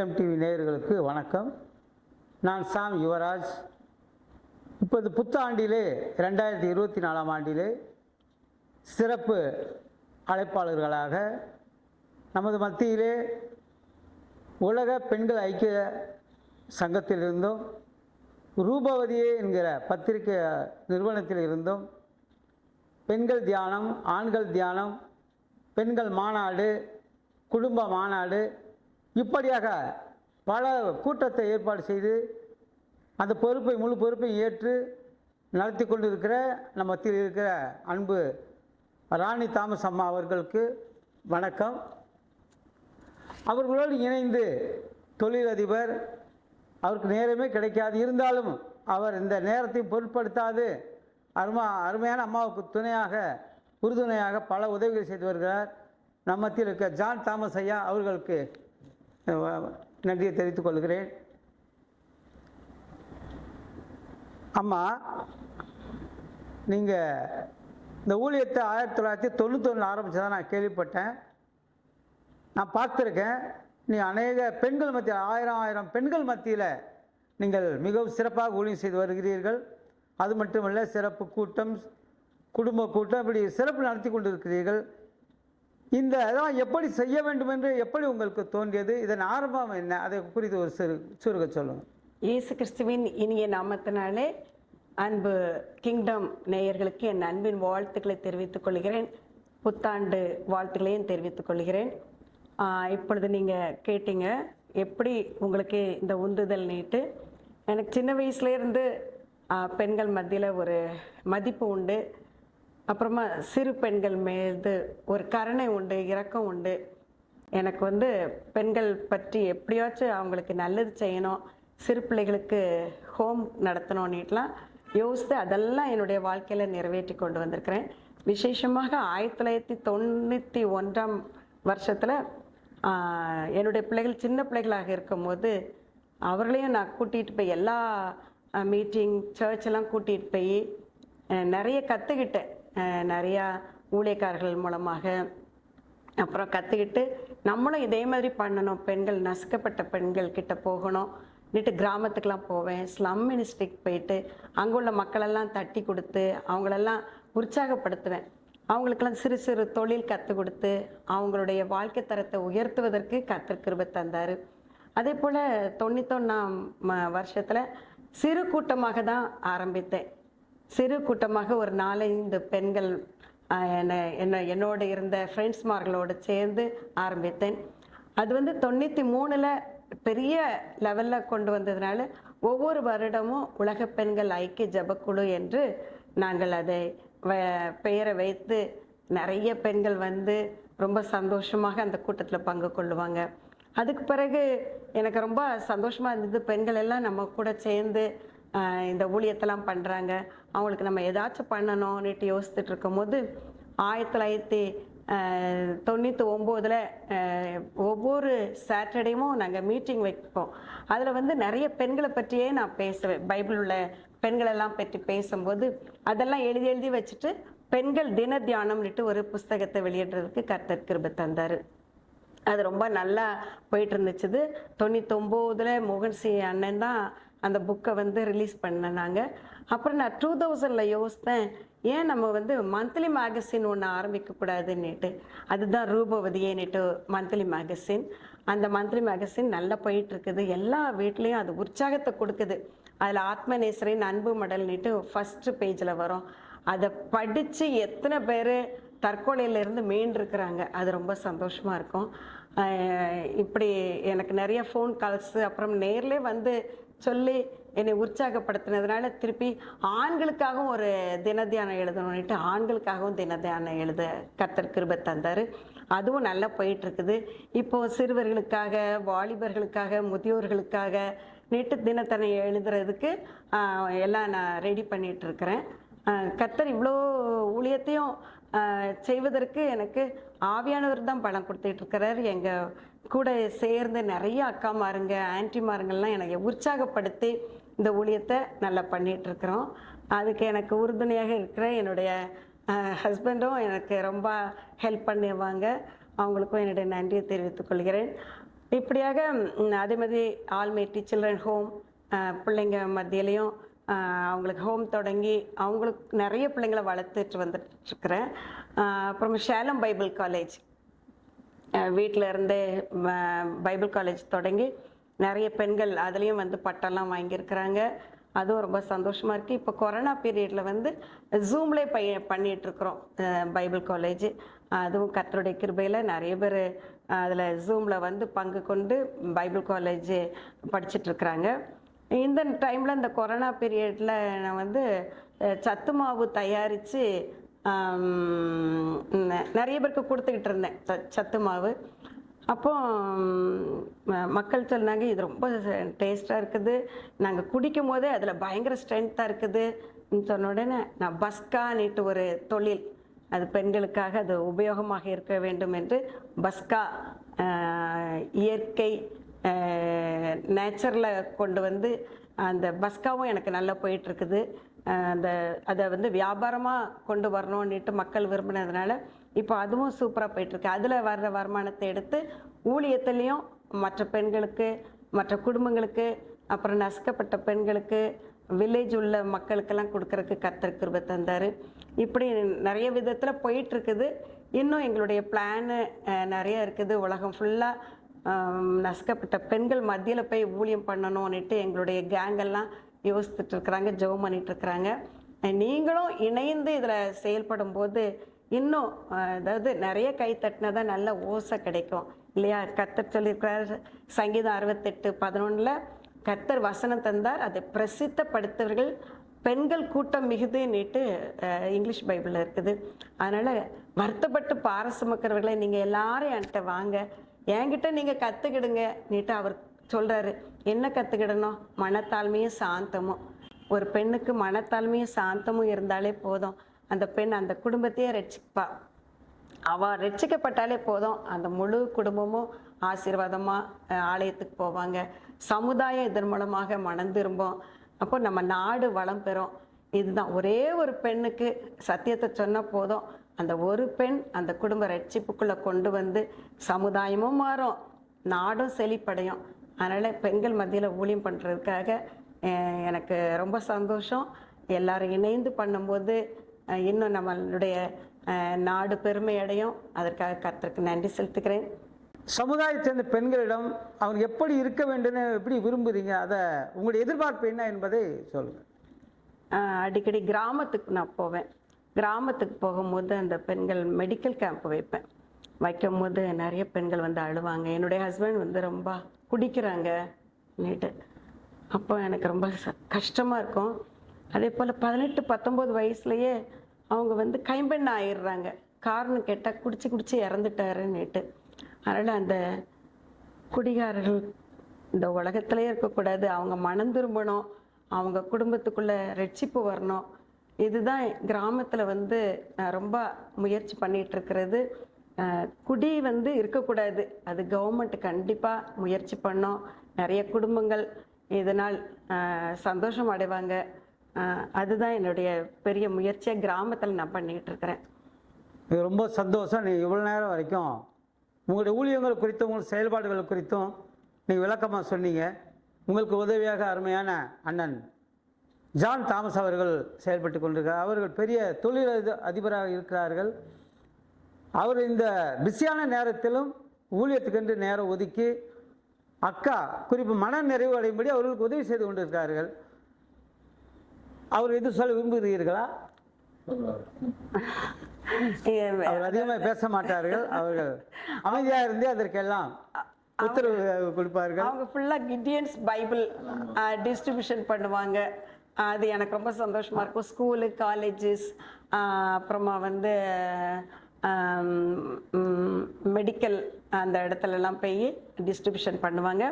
Kingdom TV நேயர்களுக்கு வணக்கம். நான் சாம் யுவராஜ். இப்போது புத்தாண்டிலே ரெண்டாயிரத்தி இருபத்தி நாலாம் ஆண்டிலே சிறப்பு அழைப்பாளர்களாக நமது மத்தியிலே உலக பெண்கள் ஐக்கிய சங்கத்திலிருந்தும் ரூபவதியே என்கிற பத்திரிகை நிறுவனத்தில் இருந்தும். பெண்கள் தியானம் ஆண்கள் தியானம் பெண்கள் மாநாடு குடும்ப மாநாடு இப்படியாக பல கூட்டத்தை ஏற்பாடு செய்து அந்த பொறுப்பை முழு பொறுப்பை ஏற்று நடத்தி கொண்டிருக்கிற நம்ம மத்தியில் இருக்கிற அன்பு ராணி தாமஸ் அம்மா அவர்களுக்கு வணக்கம். அவர்களோடு இணைந்து தொழிலதிபர் அவருக்கு நேரமே கிடைக்காது. இருந்தாலும் அவர் இந்த நேரத்தை பொருட்படுத்தாது. அருமா அருமையான அம்மாவுக்கு துணையாக உறுதுணையாக பல உதவிகள் செய்து வருகிறார். நம்ம மத்தியில் இருக்க ஜான் தாமஸ் ஐயா அவர்களுக்கு நன்றியை தெரிவித்துக் கொள்கிறேன். அம்மா நீங்கள் இந்த ஊழியத்தை ஆயிரத்தி தொள்ளாயிரத்தி தொண்ணூத்தொன்று ஆரம்பித்ததாக நான் கேள்விப்பட்டேன். நான் பார்த்துருக்கேன். நீ அநேக பெண்கள் மத்தியில் ஆயிரம் ஆயிரம் பெண்கள் மத்தியில் நீங்கள் மிகவும் சிறப்பாக ஊழியம் செய்து வருகிறீர்கள். அது மட்டுமல்ல சிறப்பு கூட்டம் குடும்ப கூட்டம் இப்படி சிறப்பு நடத்தி கொண்டிருக்கிறீர்கள். இந்த இதெல்லாம் எப்படி செய்ய வேண்டும் என்று எப்படி உங்களுக்கு தோன்றியது? இதன் ஆரம்பம் என்ன? அதை குறித்து ஒரு சிறு சுருக சொல்லுங்கள் இயேசு கிறிஸ்துவின் இனிய நாமத்தினாலே அன்பு கிங்டம் நேயர்களுக்கு என் அன்பின் வாழ்த்துக்களை தெரிவித்துக் கொள்கிறேன். புத்தாண்டு வாழ்த்துக்களையும் தெரிவித்துக் கொள்கிறேன். இப்பொழுது நீங்கள் கேட்டீங்க எப்படி உங்களுக்கு இந்த உந்துதல் நீட்டு? எனக்கு சின்ன வயசுலேருந்து பெண்கள் மத்தியில் ஒரு மதிப்பு உண்டு. அப்புறமா சிறு பெண்கள் மீது ஒரு கருணை உண்டு இரக்கம் உண்டு. எனக்கு வந்து பெண்கள் பற்றி எப்படியாச்சும் அவங்களுக்கு நல்லது செய்யணும் சிறு பிள்ளைகளுக்கு ஹோம் நடத்தணும்னுட்டுலாம் யோசித்து அதெல்லாம் என்னுடைய வாழ்க்கையில் நிறைவேற்றி கொண்டு வந்திருக்கிறேன். விசேஷமாக ஆயிரத்தி தொள்ளாயிரத்தி தொண்ணூற்றி ஒன்றாம் வருஷத்தில் என்னுடைய பிள்ளைகள் சின்ன பிள்ளைகளாக இருக்கும்போது அவர்களையும் நான் கூட்டிகிட்டு போய் எல்லா மீட்டிங் சர்ச்செல்லாம் கூட்டிகிட்டு போய் நிறைய கற்றுக்கிட்டேன் நிறையா ஊழியக்காரர்கள் மூலமாக அப்புறம் கற்றுக்கிட்டு நம்மளும் இதே மாதிரி பண்ணணும். பெண்கள் நசுக்கப்பட்ட பெண்கள் கிட்ட போகணும். நிட்டு கிராமத்துக்கெலாம் போவேன். ஸ்லம் மினிஸ்ட்ரிக்கு போயிட்டு அங்கே உள்ள மக்களெல்லாம் தட்டி கொடுத்து அவங்களெல்லாம் உற்சாகப்படுத்துவேன். அவங்களுக்கெல்லாம் சிறு சிறு தொழில் கற்றுக் கொடுத்து அவங்களுடைய வாழ்க்கை தரத்தை உயர்த்துவதற்கு கத்தர் தந்தார். அதே போல் தொண்ணூத்தொன்னாம் வருஷத்தில் சிறு கூட்டமாக தான் ஆரம்பித்தேன். சிறு கூட்டமாக ஒரு நாலஞ்சு பெண்கள் என்னை என்ன என்னோடு இருந்த ஃப்ரெண்ட்ஸ்மார்களோடு சேர்ந்து ஆரம்பித்தேன். அது வந்து தொண்ணூற்றி மூணில் பெரிய லெவலில் கொண்டு வந்ததுனால ஒவ்வொரு வருடமும் உலக பெண்கள் ஐக்கிய ஜபக்குழு என்று நாங்கள் அதை வ- பெயரை வைத்து நிறைய பெண்கள் வந்து ரொம்ப சந்தோஷமாக அந்த கூட்டத்தில் பங்கு கொள்ளுவாங்க. அதுக்கு பிறகு எனக்கு ரொம்ப சந்தோஷமாக இருந்தது. பெண்கள் எல்லாம் நம்ம கூட சேர்ந்து இந்த ஊழியத்தெல்லாம் பண்ணுறாங்க அவங்களுக்கு நம்ம ஏதாச்சும் பண்ணணும்னுட்டு யோசிச்சுட்டு இருக்கும்போது ஆயிரத்தி தொள்ளாயிரத்தி தொண்ணூற்றி ஒம்போதில் ஒவ்வொரு சாட்டர்டேவும் நாங்கள் மீட்டிங் வைப்போம். அதில் வந்து நிறைய பெண்களை பற்றியே நான் பேசுவேன். பைபிள் உள்ள பெண்களெல்லாம் பற்றி பேசும்போது அதெல்லாம் எழுதி எழுதி வச்சுட்டு பெண்கள் தின தியானம்னுட்டு ஒரு புஸ்தகத்தை வெளியிடுறதுக்கு கர்த்தர் கிருபை தந்தார். அது ரொம்ப நல்லா போயிட்டு இருந்துச்சுது தொண்ணூத்தொம்போதில் மோகன் சி அண்ணன் தான் அந்த புக்கை வந்து ரிலீஸ் பண்ணனாங்க. அப்புறம் நான் டூ தௌசண்டில் யோசித்தேன் ஏன் நம்ம வந்து மந்த்லி மேகசின் ஒன்று ஆரம்பிக்கக்கூடாதுன்னுட்டு. அதுதான் ரூபவதியேன்னுட்டு மந்த்லி மேகசின் அந்த மந்த்லி மேகசின் நல்லா போயிட்டுருக்குது. எல்லா வீட்லேயும் அது உற்சாகத்தை கொடுக்குது. அதில் ஆத்மநேசரின் அன்பு மடல்னுட்டு ஃபஸ்ட்டு பேஜில் வரும். அதை படித்து எத்தனை பேர் தற்கொலையிலேருந்து மீண்டிருக்கிறாங்க. அது ரொம்ப சந்தோஷமாக இருக்கும். இப்படி எனக்கு நிறைய ஃபோன் கால்ஸு அப்புறம் நேர்லே வந்து சொல்லி என்னை உற்சாகப்படுத்தினதுனால திருப்பி ஆண்களுக்காகவும் ஒரு தினத்தியானம் எழுதணும்னுட்டு ஆண்களுக்காகவும் தினத்தியானம் எழுத கத்தர் கிருபை தந்தார். அதுவும் நல்லா போயிட்டுருக்குது. இப்போது சிறுவர்களுக்காக வாலிபர்களுக்காக முதியோர்களுக்காக நீட்டு தினத்தனை எழுதுறதுக்கு எல்லாம் நான் ரெடி பண்ணிகிட்ருக்கிறேன் இருக்கிறேன் இவ்வளோ ஊழியத்தையும் செய்வதற்கு எனக்கு ஆவியானவர் தான் பணம் கொடுத்துட்ருக்கிறார் எங்கள் கூட சேர்ந்து நிறைய அக்காமாருங்க ஆன்டிமாருங்கள்லாம் எனக்கு உற்சாகப்படுத்தி இந்த ஊழியத்தை நல்லா பண்ணிகிட்ருக்குறோம் அதுக்கு எனக்கு உறுதுணையாக இருக்கிற என்னுடைய ஹஸ்பண்டும் எனக்கு ரொம்ப ஹெல்ப் பண்ணுவாங்க. அவங்களுக்கும் என்னுடைய நன்றியை தெரிவித்துக் கொள்கிறேன். இப்படியாக அதே மாதிரி ஆல்மேட்டி சில்ட்ரன் ஹோம் பிள்ளைங்க மத்தியிலையும் அவங்களுக்கு ஹோம் தொடங்கி அவங்களுக்கு நிறைய பிள்ளைங்களை வளர்த்துட்டு வந்துட்டுருக்குறேன். அப்புறம் சேலம் பைபிள் காலேஜ். வீட்டில் இருந்தே பைபிள் காலேஜ் தொடங்கி நிறைய பெண்கள் அதுலேயும் வந்து பட்டம்லாம் வாங்கியிருக்கிறாங்க. அதுவும் ரொம்ப சந்தோஷமாக இருக்குது இப்போ கொரோனா பீரியடில் வந்து ஜூம்லே பைய பண்ணிகிட்ருக்குறோம் பைபிள் காலேஜ். அதுவும் கத்தருடைய கிருபையில் நிறைய பேர் அதில் ஜூமில் வந்து பங்கு கொண்டு பைபிள் காலேஜ் படிச்சிட்ருக்குறாங்க இந்த டைமில் இந்த கொரோனா பீரியடில் நான் வந்து சத்து மாவு தயாரித்து நிறைய பேருக்கு கொடுத்துக்கிட்டு இருந்தேன். ச- சத்து மாவு. அப்போ ம- மக்கள் சொன்னாங்க இது ரொம்ப டேஸ்ட்டாக இருக்குது. நாங்கள் குடிக்கும் போதே அதில் பயங்கர ஸ்ட்ரென்த்தாக இருக்குது. சொன்ன உடனே நான் பஸ்கான்ட்டு ஒரு தொழில் அது பெண்களுக்காக அது உபயோகமாக இருக்க வேண்டும் என்று பஸ்கா இயற்கை நேச்சரில் கொண்டு வந்து அந்த பஸ்காவும் எனக்கு நல்லா போயிட்டுருக்குது அந்த அதை வந்து வியாபாரமாக கொண்டு வரணும்னுட்டு மக்கள் விரும்பினதுனால இப்போ அதுவும் சூப்பராக போயிட்டுருக்கு. அதில் வர்ற வருமானத்தை எடுத்து ஊழியத்துலேயும் மற்ற பெண்களுக்கு மற்ற குடும்பங்களுக்கு அப்புறம் நசுக்கப்பட்ட பெண்களுக்கு வில்லேஜ் உள்ள மக்களுக்கெல்லாம் கொடுக்கறக்கு கர்த்தர் கிருபை தந்தார். இப்படி நிறைய விதத்தில் போயிட்டுருக்குது. இன்னும் எங்களுடைய பிளானு நிறைய இருக்குது. உலகம் ஃபுல்லாக நசுக்கப்பட்ட பெண்கள் மத்தியில் போய் ஊழியம் பண்ணணும்னுட்டு எங்களுடைய கேங்கெல்லாம் யோசித்துட்டு இருக்கிறாங்க ஜெபம் பண்ணிட்டு இருக்கிறாங்க நீங்களும் இணைந்து இதில் செயல்படும் போது இன்னும் அதாவது நிறைய கை தட்டினா தான் நல்ல ஓசை கிடைக்கும் இல்லையா? கத்தர் சொல்லியிருக்கிறார் சங்கீதம் அறுபத்தெட்டு பதினொன்றில் கத்தர் வசனம் தந்தார் அதை பிரசித்தப்படுத்தவர்கள் பெண்கள் கூட்டம் மிகுதுன்னுட்டு இங்கிலீஷ் பைபிளில் இருக்குது. அதனால் வருத்தப்பட்டு பாரசமக்கிறவர்களை நீங்கள் எல்லாரும் என்கிட்ட வாங்க. என்கிட்ட நீங்கள் கற்றுக்கிடுங்க நீட்டு அவர் சொல்கிறாரு என்ன கற்றுக்கிடணும் மனத்தாழ்மையும் சாந்தமும். ஒரு பெண்ணுக்கு மனத்தாழ்மையும் சாந்தமும் இருந்தாலே போதும். அந்த பெண் அந்த குடும்பத்தையே ரட்சிப்பா. அவள் ரட்சிக்கப்பட்டாலே போதும். அந்த முழு குடும்பமும் ஆசீர்வாதமாக ஆலயத்துக்கு போவாங்க. சமுதாயம் இதன் மூலமாக மனம் திரும்பும். அப்போ நம்ம நாடு வளம் பெறும். இதுதான். ஒரே ஒரு பெண்ணுக்கு சத்தியத்தை சொன்ன போதும். அந்த ஒரு பெண் அந்த குடும்ப ரட்சிப்புக்குள்ளே கொண்டு வந்து சமுதாயமும் மாறும். நாடும் செழிப்படையும். அதனால் பெண்கள் மத்தியில் ஊழியம் பண்ணுறதுக்காக எனக்கு ரொம்ப சந்தோஷம். எல்லாரும் இணைந்து பண்ணும்போது இன்னும் நம்மளுடைய நாடு பெருமை அடையும். அதற்காக கர்த்தருக்கு நன்றி செலுத்துக்கிறேன் சமுதாயத்தை சேர்ந்த பெண்களிடம் அவங்க எப்படி இருக்க வேண்டும்னு எப்படி விரும்புறீங்க? அதை உங்களுடைய எதிர்பார்ப்பு என்ன என்பதை சொல்லுங்கள் அடிக்கடி கிராமத்துக்கு நான் போவேன். கிராமத்துக்கு போகும்போது அந்த பெண்கள் மெடிக்கல் கேம்ப் வைப்பேன். வைக்கும் போது நிறைய பெண்கள் வந்து அழுவாங்க. என்னுடைய ஹஸ்பண்ட் வந்து ரொம்ப குடிக்கிறாங்க நேட்டு அப்போ எனக்கு ரொம்ப ச- இருக்கும். அதே போல் பதினெட்டு பத்தொம்போது வயசுலையே அவங்க வந்து கைம்பெண் ஆயிடுறாங்க. காரணம் கேட்டால் குடிச்சு குடிச்சு இறந்துட்டாருன்னுட்டு அதனால் அந்த குடிகாரர்கள் இந்த உலகத்திலே இருக்கக்கூடாது. அவங்க மனம் திரும்பணும். அவங்க குடும்பத்துக்குள்ளே ரட்சிப்பு வரணும். இதுதான் கிராமத்தில் வந்து நான் ரொம்ப முயற்சி பண்ணிகிட்ருக்கிறது இருக்கிறது. குடி வந்து இருக்கக்கூடாது. அது கவர்மெண்ட் கண்டிப்பாக முயற்சி பண்ணோம். நிறைய குடும்பங்கள் இதனால் சந்தோஷம் அடைவாங்க. அதுதான் என்னுடைய பெரிய முயற்சியாக கிராமத்தில் நான் பண்ணிக்கிட்டு இருக்கிறேன். இது ரொம்ப சந்தோஷம். நீங்கள் இவ்வளோ நேரம் வரைக்கும் உங்களுடைய ஊழியங்கள் குறித்தும் உங்கள் செயல்பாடுகள் குறித்தும் நீங்கள் விளக்கமாக சொன்னீங்க. உங்களுக்கு உதவியாக அருமையான அண்ணன் ஜான் தாமஸ் அவர்கள் செயல்பட்டு கொண்டிருக்கிறார். அவர்கள் பெரிய தொழில் அதிபராக இருக்கிறார்கள். அவர் இந்த பிஸியான நேரத்திலும் ஊழியத்துக்கென்று நேரம் ஒதுக்கி அக்கா குறிப்பு மன நிறைவு அடையும்படி அவர்களுக்கு உதவி செய்து கொண்டிருக்கிறார்கள். அவர் எது சொல்ல விரும்புகிறீர்களா? அவர் அதிகமாக பேச மாட்டார்கள் அவர்கள் அமைதியாக இருந்தே அதற்கெல்லாம் உத்தரவு கொடுப்பார்கள். அவங்க ஃபுல்லாக கிட்டியன்ஸ் பைபிள் டிஸ்ட்ரிபியூஷன் பண்ணுவாங்க. அது எனக்கு ரொம்ப சந்தோஷமாக இருக்கும். ஸ்கூலு காலேஜஸ் அப்புறமா வந்து மெடிக்கல் அந்த இடத்துலலாம் போய் டிஸ்ட்ரிபியூஷன் பண்ணுவாங்க.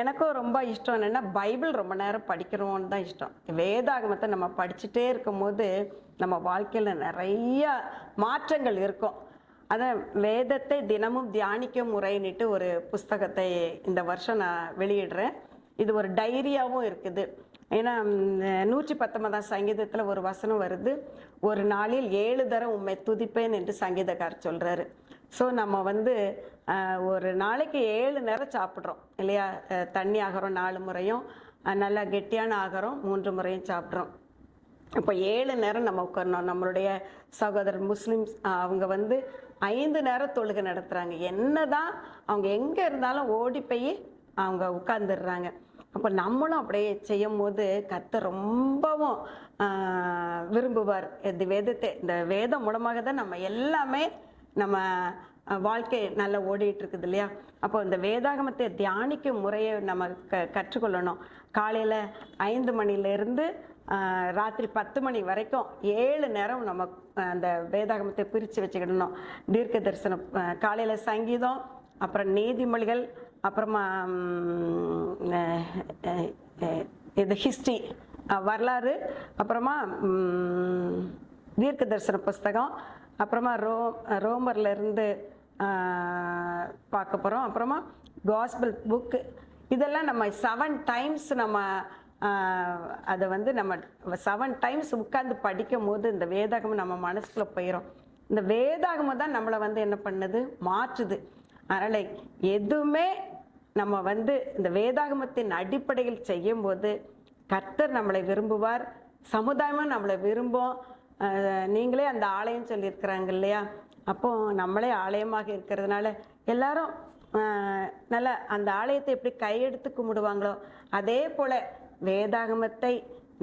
எனக்கும் ரொம்ப இஷ்டம் என்னென்னா பைபிள் ரொம்ப நேரம் படிக்கிறோன்னு தான் இஷ்டம். வேதாகமத்தை நம்ம படிச்சுட்டே இருக்கும்போது நம்ம வாழ்க்கையில் நிறைய மாற்றங்கள் இருக்கும். அதான் வேதத்தை தினமும் தியானிக்க முறைன்னுட்டு ஒரு புஸ்தகத்தை இந்த வருஷம் நான் வெளியிடுறேன். இது ஒரு டைரியாவும் இருக்குது. ஏன்னா நூற்றி பத்தொன்பதாம் சங்கீதத்தில் ஒரு வசனம் வருது. ஒரு நாளில் ஏழு தரம் உண்மை துதிப்பேன் என்று சங்கீதக்கார் சொல்கிறாரு ஸோ நம்ம வந்து ஒரு நாளைக்கு ஏழு நேரம் சாப்பிட்றோம் இல்லையா? தண்ணி ஆகிறோம் நாலு முறையும் நல்லா கெட்டியான ஆகிறோம் மூன்று முறையும் சாப்பிட்றோம். இப்போ ஏழு நேரம் நம்ம உட்காரணும். நம்மளுடைய சகோதரர் முஸ்லீம்ஸ் அவங்க வந்து ஐந்து நேரம் தொழுகை நடத்துகிறாங்க என்ன தான் அவங்க எங்கே இருந்தாலும் ஓடி போய் அவங்க உட்காந்துடுறாங்க அப்போ நம்மளும் அப்படியே செய்யும் போது கத்தை ரொம்பவும் விரும்புவார். இந்த வேதத்தை இந்த வேதம் மூலமாக தான் நம்ம எல்லாமே நம்ம வாழ்க்கை நல்லா ஓடிட்டு இருக்குது இல்லையா? அப்போ இந்த வேதாகமத்தை தியானிக்கும் முறையை நம்ம க கற்றுக்கொள்ளணும். காலையில் ஐந்து மணிலேருந்து ராத்திரி பத்து மணி வரைக்கும் ஏழு நேரம் நம்ம அந்த வேதாகமத்தை பிரித்து வச்சுக்கிடணும். தீர்க்க தரிசனம் காலையில் சங்கீதம் அப்புறம் நீதிமொழிகள் அப்புறமா இது ஹிஸ்ட்ரி வரலாறு அப்புறமா தீர்க்க தரிசன புஸ்தகம் அப்புறமா ரோ ரோமர்ல இருந்து பார்க்க போகிறோம் அப்புறமா காஸ்பிள் புக்கு இதெல்லாம் நம்ம செவன் டைம்ஸ் நம்ம அதை வந்து நம்ம செவன் டைம்ஸ் உட்காந்து படிக்கும் போது இந்த வேதாகமம் நம்ம மனசுக்குள்ளே போயிடும் இந்த வேதாகமும் தான் நம்மளை வந்து என்ன பண்ணுது? மாற்றுது. அதனால் எதுவுமே நம்ம வந்து இந்த வேதாகமத்தின் அடிப்படையில் செய்யும்போது கர்த்தர் நம்மளை விரும்புவார் சமுதாயமும் நம்மளை விரும்பும். நீங்களே அந்த ஆலயம் சொல்லியிருக்கிறாங்க இல்லையா? அப்போ நம்மளே ஆலயமாக இருக்கிறதுனால எல்லாரும் நல்லா நல்ல அந்த ஆலயத்தை எப்படி கையெடுத்து கும்பிடுவாங்களோ அதே போல் வேதாகமத்தை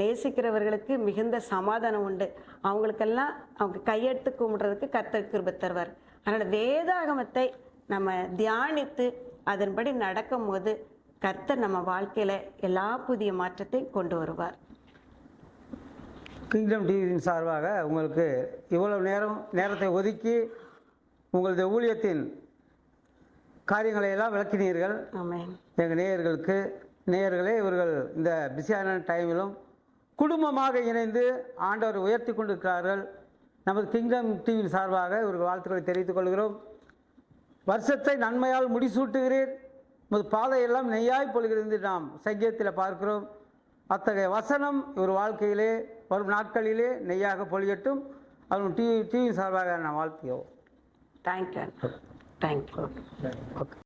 நேசிக்கிறவர்களுக்கு மிகுந்த சமாதானம் உண்டு. அவங்களுக்கெல்லாம் அவங்க கையெடுத்து கும்பிடுறதுக்கு கர்த்தர் கிருப தருவார். அதனால் வேதாகமத்தை நம்ம தியானித்து அதன்படி நடக்கும்போது கர்த்தர் நம்ம வாழ்க்கையில் எல்லா புதிய மாற்றத்தையும் கொண்டு வருவார். கிங்டம் டிவியின் சார்பாக உங்களுக்கு இவ்வளவு நேரம் நேரத்தை ஒதுக்கி உங்களது ஊழியத்தின் காரியங்களை எல்லாம் விளக்கினீர்கள். எங்கள் நேயர்களுக்கு நேயர்களே இவர்கள் இந்த பிஸியான டைமிலும் குடும்பமாக இணைந்து ஆண்டவர் உயர்த்தி கொண்டிருக்கிறார்கள். நமது கிங்டம் டிவியின் சார்பாக இவர்கள் வாழ்த்துக்களை தெரிவித்துக் கொள்கிறோம். வருஷத்தை நன்மையால் முடிசூட்டுகிறீர். உமது பாதையெல்லாம் நெய்யாய் பொழுகிறது என்று நாம் சங்கீதத்தில் பார்க்கிறோம். அத்தகைய வசனம் இவர் வாழ்க்கையிலே வரும் நாட்களிலே நெய்யாக பொழியட்டும். அதுவும் டிவி டிவி சார்பாக நான் வாழ்த்துகிறோம். Thank you thank you okay